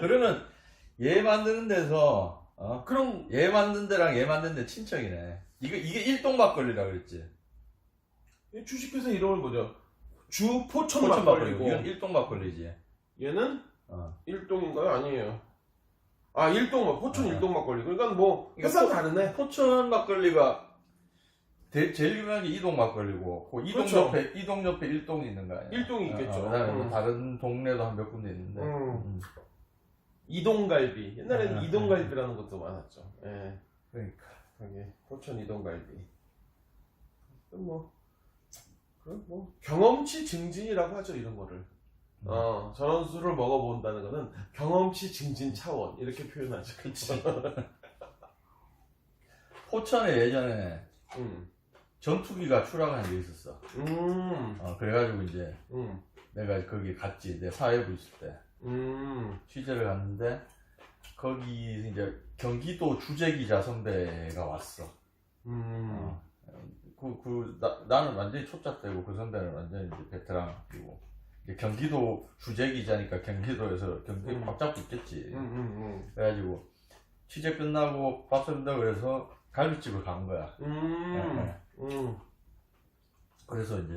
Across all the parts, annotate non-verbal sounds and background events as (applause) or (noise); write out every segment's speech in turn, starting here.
그러면 얘 만드는 데서 어? 그럼 얘 만든 데랑 얘 만든 데 친척이네. 이거 이게 일동 막걸리라 그랬지. 주식회사 이름을 뭐죠? 주 포천 포천 막걸리. 막걸리고 이건 일동 막걸리지. 얘는 어. 일동인가요? 아니에요. 아 일동 막 포천 아. 일동 막걸리. 그러니까 뭐 이거 회사 포- 다르네. 포천 막걸리가 대- 제일 유명한 게 이동 막걸리고 그 이동 그렇죠. 옆에 이동 옆에 일동이 있는 거 아니야? 일동이 있겠죠. 그다음에 뭐 음. 다른 동네도 한 몇 군데 있는데. 음. 음. 이동갈비. 옛날에는 아, 이동갈비라는 것도 많았죠. 예. 그러니까. 여기 포천 이동갈비. 뭐, 그 뭐, 경험치 증진이라고 하죠, 이런 거를. 음. 어, 저런 술을 먹어본다는 거는 경험치 증진 차원, 이렇게 표현하죠. 그치. (laughs) 포천에 예전에 음, 전투기가 출항한 게 있었어. 음, 어, 그래가지고 이제 음, 내가 거기 갔지. 내 사회부 있을 때 음, 취재를 갔는데 거기 이제 경기도 주재기자 선배가 왔어. 음, 어. 그, 그, 나, 나는 완전히 초짜 때고 그 선배는 완전히 이제 베테랑이고. 이제 경기도 주재기자니까 경기도에서 경기 음. 꽉 잡고 있겠지. 음, 음, 그래가지고 취재 끝나고 밥 쏜다 그래서 갈비집을 간 거야. 음, 네. 음, 그래서 이제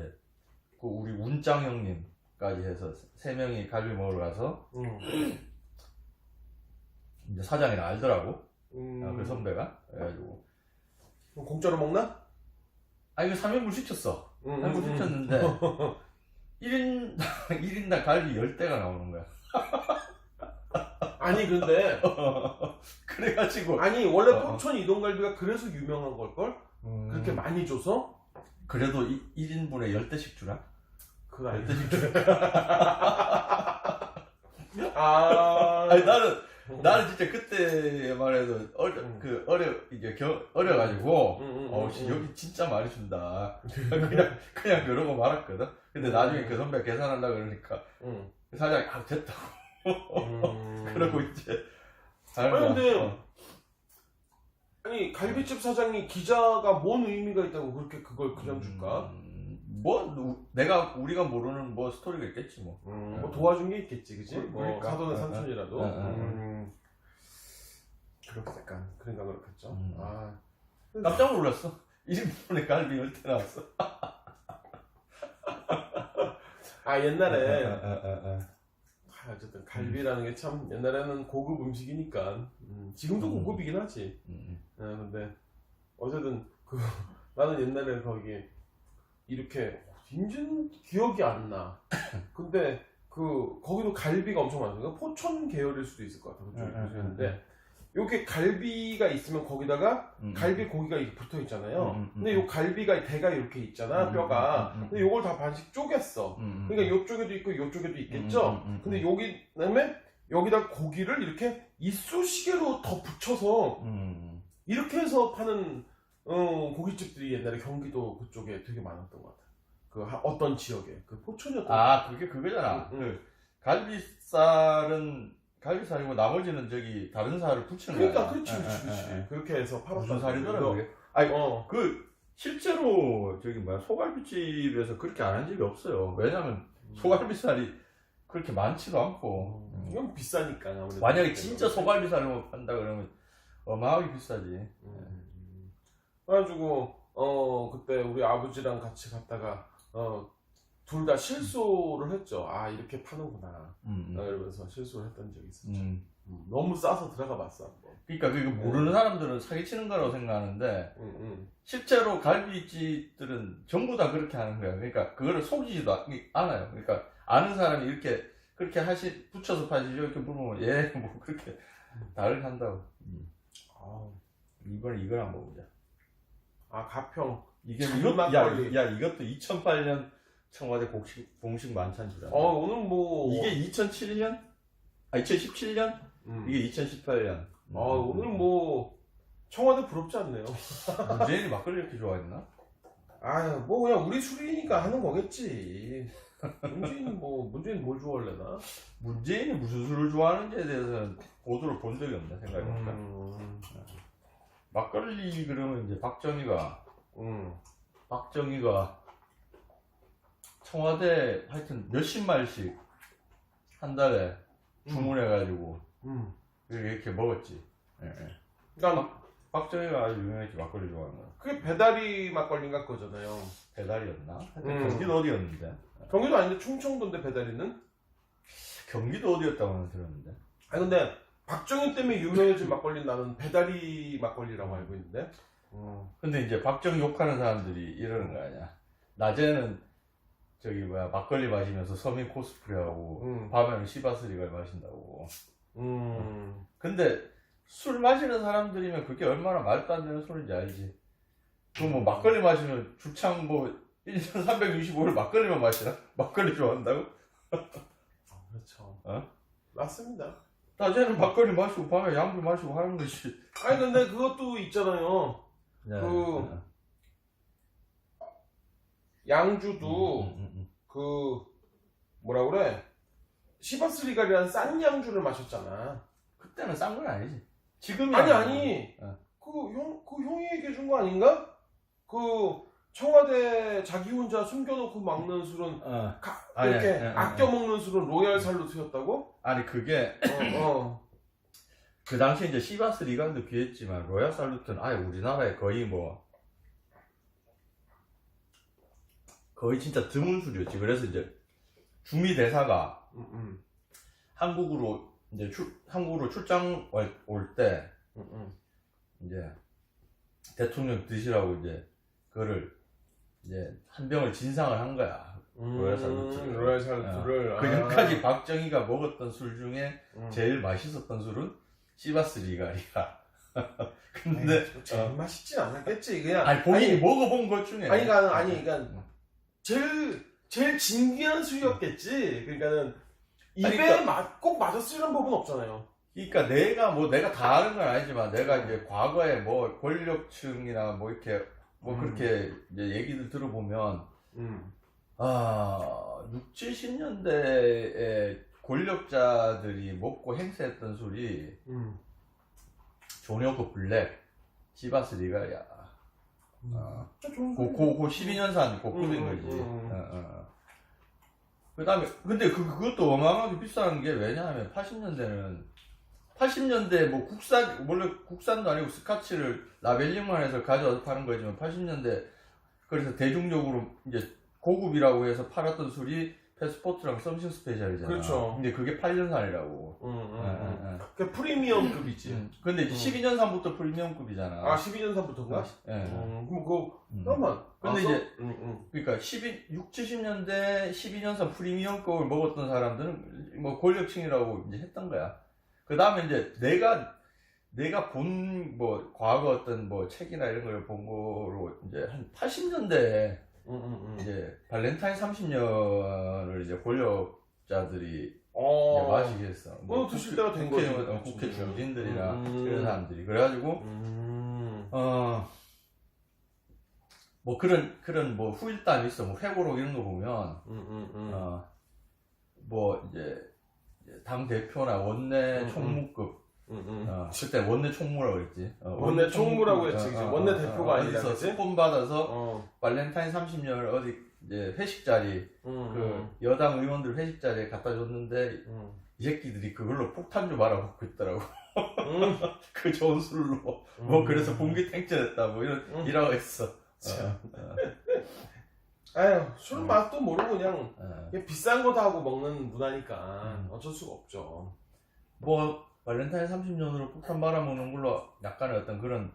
그 우리 운짱 형님 까지 해서 세 명이 갈비 먹으러 가서 음, (clears throat) 이제 사장이랑 알더라고. 음. 어, 그 선배가. 그래가지고 그럼 공짜로 먹나? 아 이거 3인분 시켰어. 음, 3인분 음, 시켰는데 (laughs) 1인 1인당 (laughs) 갈비 10대가 나오는 거야. 아니, 근데, (laughs) 그래가지고 아니, 원래 어, 어. 포천 이동갈비가 그래서 유명한 걸걸? 음, 그렇게 많이 줘서? 그래도 1, 인분에 10대씩 주라? 그거 알지? 10대씩 (laughs) 주라. 아, 아니 나는 나는 진짜 그때 말해도 어려 음. 그 어려 이제 겨, 어려가지고 음, 음, 어 음, 씨, 음. 여기 진짜 많이 준다 그냥 그냥 그러고 말았거든 근데 나중에 그 선배 계산한다 그러니까 응. 그 사장이 아 됐다고 음. (laughs) 그러고 이제 아니, 알고 근데 어. 아니 갈비집 사장이 기자가 뭔 의미가 있다고 그렇게 그걸 그냥 줄까? 음, 뭐 누- 내가 우리가 모르는 뭐 스토리가 있겠지 뭐 음, 뭐 도와준 게 있겠지, 그지? 그- 뭐 그러니까. 사돈의 어, 어. 삼촌이라도. 음, 그렇게 약간 그런가 그렇겠죠. 음. 아, 깜짝 놀랐어 (laughs) 1인분에 갈비 10대 나왔어 (laughs) 아 옛날에 어, 어, 어, 어. 아, 어쨌든 갈비라는 게 참 옛날에는 고급 음식이니까 음, 지금도 음. 고급이긴 하지. 음, 아, 근데 어쨌든 그 (laughs) 나는 옛날에 거기 이렇게 인진 기억이 안 나. (laughs) 근데 그 거기도 갈비가 엄청 많아요. 포천 계열일 수도 있을 것 같아. 응, 응, 그쪽인데 요게 갈비가 있으면 거기다가 음, 갈비 고기가 이렇게 붙어 있잖아요. 음, 음, 음, 근데 요 갈비가 대가 이렇게 있잖아 음, 뼈가. 음, 음, 음, 근데 요걸 다 반씩 쪼갰어. 음, 음, 그러니까 요쪽에도 있고 요쪽에도 있겠죠. 음, 음, 음, 근데 음. 여기 그다음에 여기다 고기를 이렇게 이쑤시개로 더 붙여서 음. 이렇게 해서 파는 어, 고깃집들이 옛날에 경기도 그쪽에 되게 많았던 것 같아. 그 하- 어떤 지역에 그 포천이었던. 아 그게 그거잖아. 응, 응. 그 갈비살은 갈비살이고 나머지는 저기 다른 살을 붙이는 그러니까 거야. 그렇지 그렇지 그렇지. 그렇게 해서. 무슨 살이더라 그게? 아니 어. 그 실제로 저기 뭐야 소갈비집에서 그렇게 안 한 집이 없어요. 왜냐면 소갈비살이 그렇게 많지도 않고. 음. 이건 비싸니까 아무래도. 만약에 진짜 소갈비살을 판다 그러면 어마어마하게 비싸지. 음. 그래가지고 어 그때 우리 아버지랑 같이 갔다가 어 둘 다 실수를 했죠. 아 이렇게 파는구나. 음, 어, 음. 이러면서 실수를 했던 적이 있었죠. 음. 음, 너무 싸서 들어가 봤어 한번. 그러니까 그거 모르는 사람들은 사기치는 거라고 생각하는데 응, 응. 실제로 갈비집들은 전부 다 그렇게 하는 거야. 그러니까 그거를 속이지도 아- 않아요. 그러니까 아는 사람이 이렇게 그렇게 하시 붙여서 파시죠 이렇게 물으면 예 뭐 그렇게 다르게 한다고. 음. 아우. 이번에 이걸 한번 보자. 아 가평. 이게 참 이것 막걸리. 야, 야 이것도 2008년 청와대 공식 공식 만찬주잖아. 어 오늘 뭐 이게 2007년? 아 2017년? 음. 이게 2018년. 아 오늘 뭐 청와대 부럽지 않네요. (laughs) 문재인이 막걸리 이렇게 좋아했나? 아뭐 그냥 우리 술이니까 하는 거겠지. 문재인 뭐 문재인 뭘 좋아할래나? 문재인이 무슨 술을 좋아하는지에 대해서는 보도를 본 적이 없네 생각해보니까. 음. 막걸리 그러면 이제 박정희가 음. 박정희가 청와대 하여튼 몇십 마일씩 한 달에 주문해가지고 음. 이렇게 먹었지. 예, 예. 그러니까 박정희가 아주 유명했지 막걸리 좋아하는 거. 그게 배달이 막걸리인가 거잖아요. 배달이었나? 하여튼 음. 경기도 어디였는데? 경기도 아닌데 충청도인데 배달이는? 경기도 어디였다고는 들었는데. 아 근데 박정희 때문에 유명해진 막걸리 나는 배달이 막걸리라고 알고 있는데. 어. 근데 이제 박정희 욕하는 사람들이 이러는 거 아니야. 낮에는 저기 뭐야 막걸리 마시면서 서민 코스프레하고 음. 밤에는 시바스리갈 마신다고. 음. 근데 술 마시는 사람들이면 그게 얼마나 말도 안 되는 소리인지 알지. 그뭐 막걸리 마시면 주창 뭐 1년 365일 막걸리만 마시나? 막걸리 좋아한다고? 그렇죠. 어? 맞습니다. 낮에는 막걸리 마시고 밤에 양주 마시고 하는 거지. 아니 근데 그것도 있잖아요. 네. 그 양주도 음, 음, 음. 그 뭐라 그래? 시바스리갈이라는 싼 양주를 마셨잖아. 그때는 싼 건 아니지. 지금이 아니 아니. 어. 그 형 그 형이 얘기해 준 거 아닌가? 그 청와대 자기 혼자 숨겨놓고 먹는 술은 어. 가- 아니, 이렇게 아니, 아니, 아껴 먹는 술은 로얄 살루트였다고? 아니 그게 어, 어. (clears throat) 그 당시에 이제 시바스 리간도 귀했지만 로얄 살루트는 아예 우리나라에 거의 뭐 거의 진짜 드문 술이었지. 그래서 이제 주미 대사가 음, 음, 한국으로 이제 출 한국으로 출장 올 때 음, 음. 이제 대통령 드시라고 이제 그거를 이제 한 병을 진상을 한 거야. 로얄 살루트를. 로얄 살루트를 그 아. 전까지 박정희가 먹었던 술 중에 음. 제일 맛있었던 술은 시바스 리갈이야. (laughs) 근데 아니, 제일 맛있진 않았겠지 그냥 아니 본인이 아니, 먹어본 것 중에 아니 그러니까 아니 그러니까 제일 제일 진귀한 술이었겠지 그러니까는 입에 그러니까- 맛, 꼭 맞았으려는 법은 없잖아요 그러니까 내가 뭐 내가 다 아는 건 아니지만 내가 이제 과거에 뭐 권력층이나 뭐 이렇게 뭐 음. 그렇게 이제 얘기를 들어보면 음. 아 6, 70년대에 권력자들이 먹고 행세했던 술이 음. 조니오크 블랙, 시바스 리갈이야. 어. 진짜 좋은 고, 고, 고 12년산 고급인 음, 거지. 음, 음. 어, 어. 그 다음에, 근데 그, 그것도 어마어마하게 비싼 게 왜냐하면 80년대는, 80년대 뭐 국산, 원래 국산도 아니고 스카치를 라벨링만 해서 가져와서 파는 거지만 80년대, 그래서 대중적으로 이제 고급이라고 해서 팔았던 술이 패스포트랑 썸씽 스페셜이잖아. 그렇죠. 근데 그게 8년산이라고. 음, 음, 예, 음. 예, 그 프리미엄급이지 예. 근데 이제 음. 12년산부터 프리미엄급이잖아. 아 12년산부터인가? 예. 음, 그럼 그거 음. 잠깐만 근데 아, 이제 음, 음. 그러니까 12, 6, 70년대 12년산 프리미엄급을 먹었던 사람들은 뭐 권력층이라고 이제 했던 거야. 그 다음에 이제 내가 내가 본 뭐 과거 어떤 뭐 책이나 이런 걸 본 거로 이제 한 80년대에 음, 음, 음. 이제 발렌타인 30년을 이제 권력자들이 어. 이제 마시게 했어. 어, 드실 국회- 때가 된 국회, 거지. 어, 국회. 중진들이나 음. 이런 사람들이 그래가지고 음. 어, 뭐 그런, 그런 뭐 후일담이 있어. 뭐 회고록 이런 거 보면, 음, 음, 음. 어, 뭐 이제, 이제 당 대표나 원내 음, 총무급, 음, 음. 어, 그때 원내 총무라고 그랬지. 어, 원내 총무라고 했지, 어, 그치. 어, 원내 어, 대표가 어, 아니라, 어디서 그치? 스폰 받아서 어. 발렌타인 30년을 어디 이제 회식 자리, 음, 그 여당 의원들 회식 자리에 갖다 줬는데 음. 이 새끼들이 그걸로 폭탄주 말아먹고 있더라고. 음. (laughs) 그 좋은 술로. 뭐 그래서 봉기 탱전했다 뭐 이런, 음. 했어. 참. 어, 어, 아유 술 음. 맛도 모르고 그냥 어. 그냥 비싼 거다 하고 먹는 문화니까 음. 어쩔 수가 없죠. 뭐 발렌타인 30년으로 폭탄 말아먹는 걸로 약간의 어떤 그런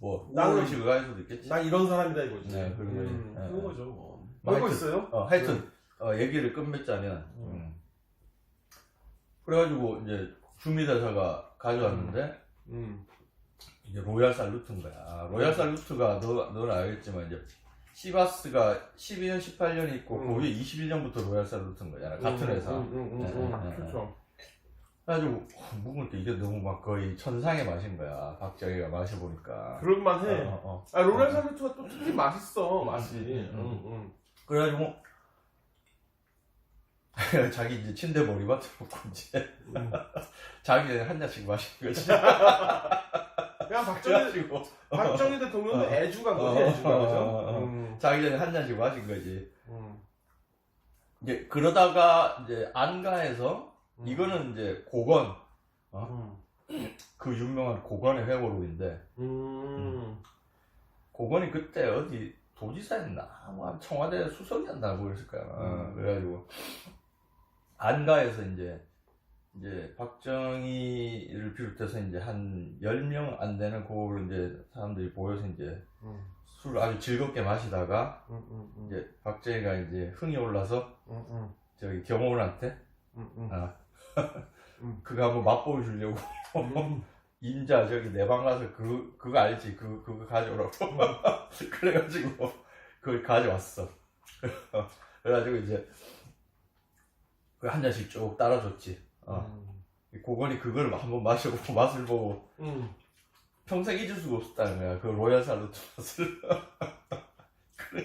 뭐 나는- 우울의식을 가질 수도 있겠지. 나 이런 사람이다 이거지. 네, 그런 거지. 음, 네, 그런 네. 거죠 뭐. 뭐 하여튼- 있어요? 어, 하여튼 어, 얘기를 끝맺자면 음. 음. 그래가지고 이제 주미대사가 가져왔는데 음. 이제 로얄 살루트인 거야. 로얄 살루트가 너 너는 알겠지만 이제 시바스가 12년, 18년 있고 음. 그 위에 21년부터 로얄 살루트인 거잖아. 같은 회사. 음, 음, 음, 네, 음, 네, 네. 그렇죠. 그래가지고 어, 묵을 때 이게 너무 막 거의 천상의 맛인 거야. 박정희가 마셔보니까. 그럴만 해. 어, 어, 어. 아 로얄 어. 또 특히 맛있어 맛이. 음, 음, 음, 음. 그래가지고 (laughs) 자기 이제 침대 머리맡에 놓고 이제 음. 자기 한 잔씩 마시는 거지. (laughs) 그냥 박정희 (laughs) 그래가지고 박정희 대통령도 어. 애주가 거지 어, 애주가 어, 그죠? 어, 어. 음, 자기 전에 한 잔씩 마신 거지. 음, 이제 그러다가 이제 안가에서 음. 이거는 이제 고건 음. 그 유명한 고건의 회고록인데 음. 고건이 그때 어디 도지사였나 뭐 청와대 수석이었나 그랬을 거야 어, 음. 그래가지고 안가에서 이제 이제 박정희를 비롯해서 이제 한 10명 안 되는 그걸 이제 사람들이 모여서 이제 음. 술을 아주 즐겁게 마시다가 음. 음. 음. 이제 박정희가 이제 흥이 올라서 음. 음. 저기 경호원한테 음. 음. 아, 음. (laughs) 그거 한번 맛보여 주려고 음. (laughs) 인자 저기 내 방 가서 그 그거 알지 그 그거 가져오라고 (laughs) 그래가지고 그걸 가져왔어 그래가지고 이제 그 한 잔씩 쭉 따라줬지 어. 이 고건이 그걸 한번 마셔보고 (laughs) 맛을 보고 음. 평생 잊을 수가 없었다는 거야 그 로얄 살루트 맛을 그래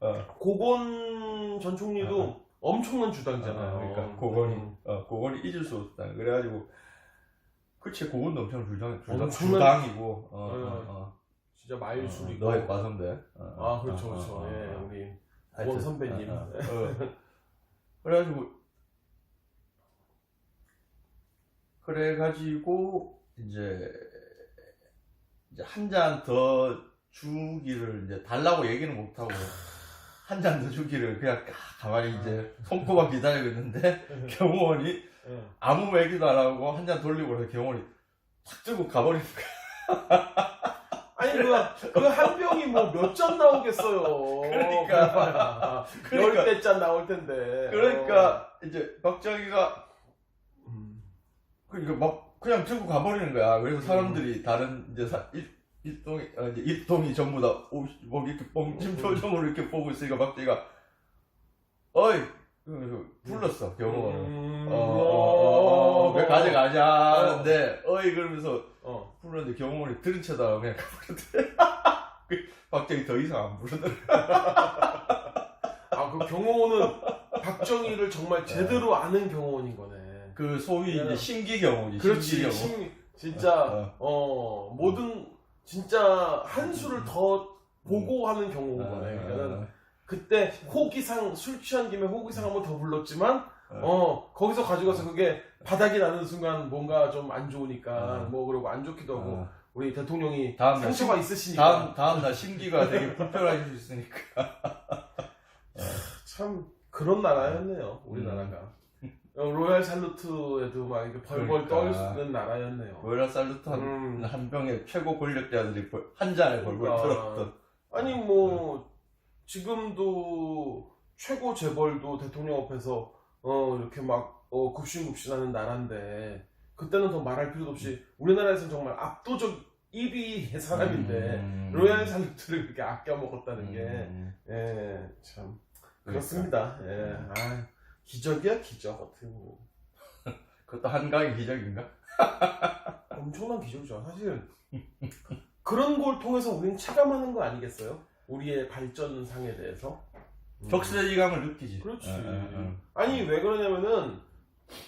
어 고건 전 총리도 엄청난 주당이잖아요. 어, 그러니까 고건이 음. 어 고건이 잊을 수 없다 그래가지고 그치 고건도 엄청 주당 주당 엄청난- 주당이고 어, 네. 어, 어. 진짜 마일술이고. 어, 너의 과선배 어, 아 그렇죠 어, 어, 그렇죠. 어, 예 어. 우리 하여튼, 권 선배님. 어, 어, 어. (laughs) 그래가지고 그래가지고 이제 이제 한 잔 더 주기를 이제 달라고 얘기는 못하고 한 잔 더 주기를 그냥 가- 가만히 이제 손꼽아 기다리고 있는데 (laughs) 경호원이 예. 아무 얘기도 안 하고 한 잔 돌리고 그래서 경호원이 탁 들고 가버리는 거야. (laughs) 아니 그그한 병이 뭐 몇 잔 나오겠어요. 그러니까. 그러니까. 열대 잔 나올 텐데. 그러니까 이제 박정희가 어. 음. 그러니까 막 그냥 들고 가버리는 거야. 그래서 사람들이 다른 이제 사, 일, 일동이 어, 이제 일동이 전부 다 오, 뭐 이렇게 뻥친 표정으로 이렇게 보고 있으니까 박정희가 어이 그러면서 불렀어 경호원을. 음. 어, 어, 어, 어, 왜 가져가자 하는데 어이 그러면서 어. 부르는데 경호원이 들은 채다 그냥 가버렸대. (laughs) 그 박정희 더 이상 안 부르더래. 아그 경호원은 박정희를 정말 제대로 아는 경호원인 거네. 그 소위 이제 네. 신기 경호지. 그렇지. 신기 경호. 신- 진짜 어, 어 모든 진짜 한 수를 더 보고 하는 경우인 어, 거네. 어, 그러니까는 그때 호기상 술 취한 김에 호기상 한번 더 불렀지만 어 거기서 가져가서 그게 바닥이 나는 순간 뭔가 좀 안 좋으니까 어. 뭐 그러고 안 좋기도 하고 어. 우리 대통령이 다음 날 상처가 있으시니까 다음 다음 날 신기가 되게 불편할 수 있으니까. (laughs) 참 그런 나라였네요 우리나라가 어, 로얄 살루트에도 막 이렇게 벌벌 그러니까. 떨는 나라였네요. 로얄 살루트 한, 음. 한 병에 최고 권력자들이 벌- 한 잔에 벌벌 그러니까. 떨었던. 아니 뭐 지금도 최고 재벌도 대통령 앞에서 어 이렇게 막 어, 굽신굽신하는 나라인데 그때는 더 말할 필요도 없이 우리나라에서는 정말 압도적 1위의 사람인데 음. 로얄 살루트를 그렇게 아껴 먹었다는 음. 게예참 그러니까. 그렇습니다. 예, 음. 아 기적이야 기적 어떻게 보면 (laughs) 그것도 한강의 기적인가? (laughs) 엄청난 기적이죠. 사실 그런 걸 통해서 우리는 체감하는 거 아니겠어요? 우리의 발전상에 대해서 음. 격세지감을 느끼지. 그렇지. 어, 어, 어. 아니 왜 그러냐면은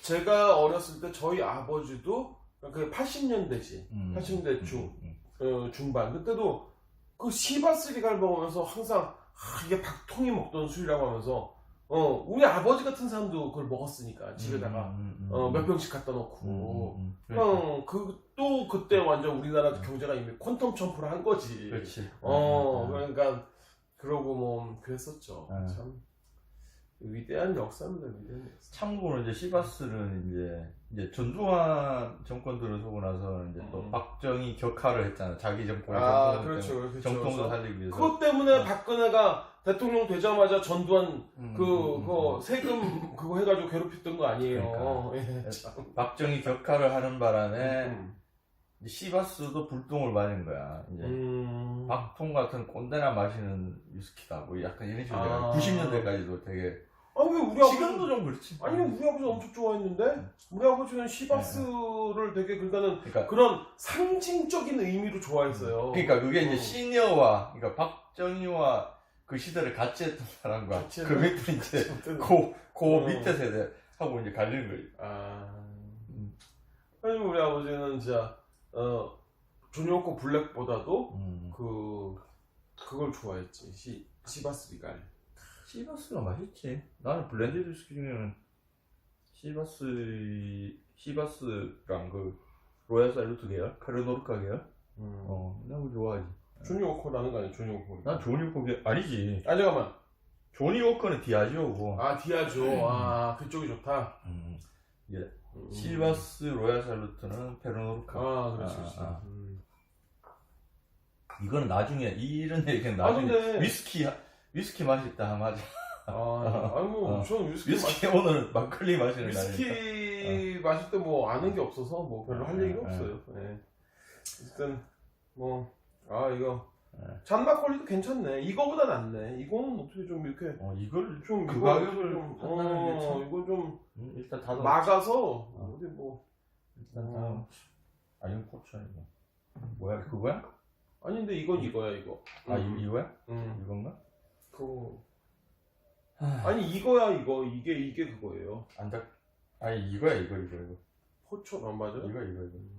제가 어렸을 때 저희 아버지도 그 80년대지 음. 80년대 중 음, 어, 중반 그때도 그 시바스리갈 먹으면서 항상 아, 이게 박통이 먹던 술이라고 하면서 어 우리 아버지 같은 사람도 그걸 먹었으니까 집에다가 음, 음, 음, 어, 음. 몇 병씩 갖다 음, 놓고. 그냥 그또 그때 완전 우리나라 경제가 이미 퀀텀 점프를 한 거지. 그렇지. 어. 그러니까 그러고 뭐 그랬었죠. 음. 참 위대한 역사입니다. 위대한 역사. 참고로 이제 시바스는 이제 이제 전두환 정권 들어서고 나서 이제 또 음. 박정희 격하를 했잖아. 자기 정권의 아 정권 그렇죠, 그렇죠. 정통도 살리기 위해서. 그것 때문에 어. 박근혜가 대통령 되자마자 전두환 음, 그, 음, 음, 그 세금 그거 해가지고 괴롭혔던 거 아니에요. 예, 참. 음. 박정희 격하를 하는 바람에 음. 이제 시바스도 불똥을 맞은 거야. 이제 음. 박통 같은 꼰대나 마시는 위스키다. 뭐 약간 이런 식으로 아. 90년대까지도 되게 아니 왜 우리 아버지 지금도 좀 그렇지. 아니 우리 아버지 엄청 좋아했는데 우리 아버지는 시바스를 되게 그러니까는 그러니까 그런 상징적인 의미로 좋아했어요. 그러니까 그게 이제 어. 시니어와 그러니까 박정희와 그 시대를 같이 했던 사람과 같이 그 밑에 이제 고, 고 어. 밑에 세대 하고 이제 갈리는 거지. 아 음. 아니 우리 아버지는 진짜 어 조니오코 블랙보다도 음. 그 그걸 좋아했지 시 시바스 리갈. 시바스가 맛있지. 나는 블렌디드 위스키 중에는 시바스 시바스랑 그 로얄 살루트 계열, 카르노르카 계열. 음. 어, 나 그거 좋아하지. 조니 워커 라는 거 아니야 조니 워커 난 조니 워커 아니지. 아 잠깐만 조니 워커는 디아지오고. 아 디아조 아 그쪽이 좋다 음. 음. 시바스 로얄 살루트는 페르노르카. 아 그렇지 아, 그렇지 아. 음. 이거는 나중에 이런 얘기는 아, 나중에 근데- 위스키 위스키 마실다 하자. 아 아니 뭐 어. 저는 위스키, 위스키 오늘은 막걸리 마, 마시는 날이니까. 위스키 마실 때 뭐 아는 게 없어서 뭐 별로 할 어, 얘기가 어, 없어요 예. 어쨌든 뭐 아 이거 네. 잔막걸리도 괜찮네 이거보다 낫네 이거는 어떻게 좀 이렇게 어 이걸 좀그 이거 가격을 좀, 판단하는 게 어, 참- 이거 좀 음, 일단 다음 막아서 어. 어디 뭐 일단 어. 다음 아 이건 포츠 아니고 뭐야 그거야? 아니 근데 이건 이거야 이거 아 음. 이, 이거야? 음. 이건가? 그거 하, 아니 이거야 이거 이게 이게 그거예요 안작 아니 이거야 이거 이거 이거 포천 안 맞아? 이거 이거 이거 음.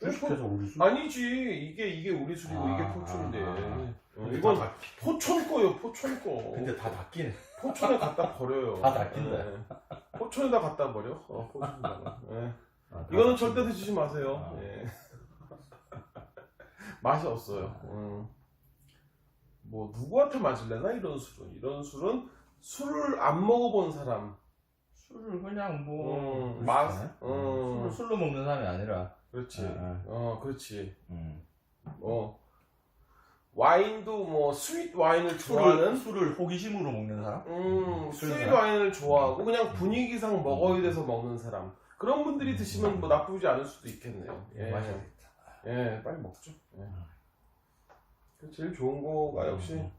주식회사 우리 수 아니지 이게 이게 우리 술이고 아, 이게 포천인데 아, 아. 어, 근데 이건 다 다- 포천 거예요 포천 거 근데 다 닦이네 포천에 갖다 버려요 다 닦인다. 예. 포천에다 갖다 버려 어, 포천에다가 예. 아, 다 이거는. 절대 드시지 마세요 아. 예. (laughs) 맛이 없어요 음. 뭐 누구한테 맞을래나 이런 술은 이런 술은 술을 안 먹어본 사람 술을 그냥 뭐 음, 맛, 그렇잖아요. 음. 술을 술로 먹는 사람이 아니라 그렇지 아, 아. 어 그렇지 음. 어 와인도 뭐 스윗 와인을 좋아하는 술을 호기심으로 먹는 사람? 음술 스윗 사람? 와인을 좋아하고 그냥 분위기상 먹어야 돼서 먹는 사람 그런 분들이 드시면 뭐 나쁘지 않을 수도 있겠네요 예, 맛있겠다. 예 빨리 먹죠 예. 그 제일 좋은 거가 역시 음.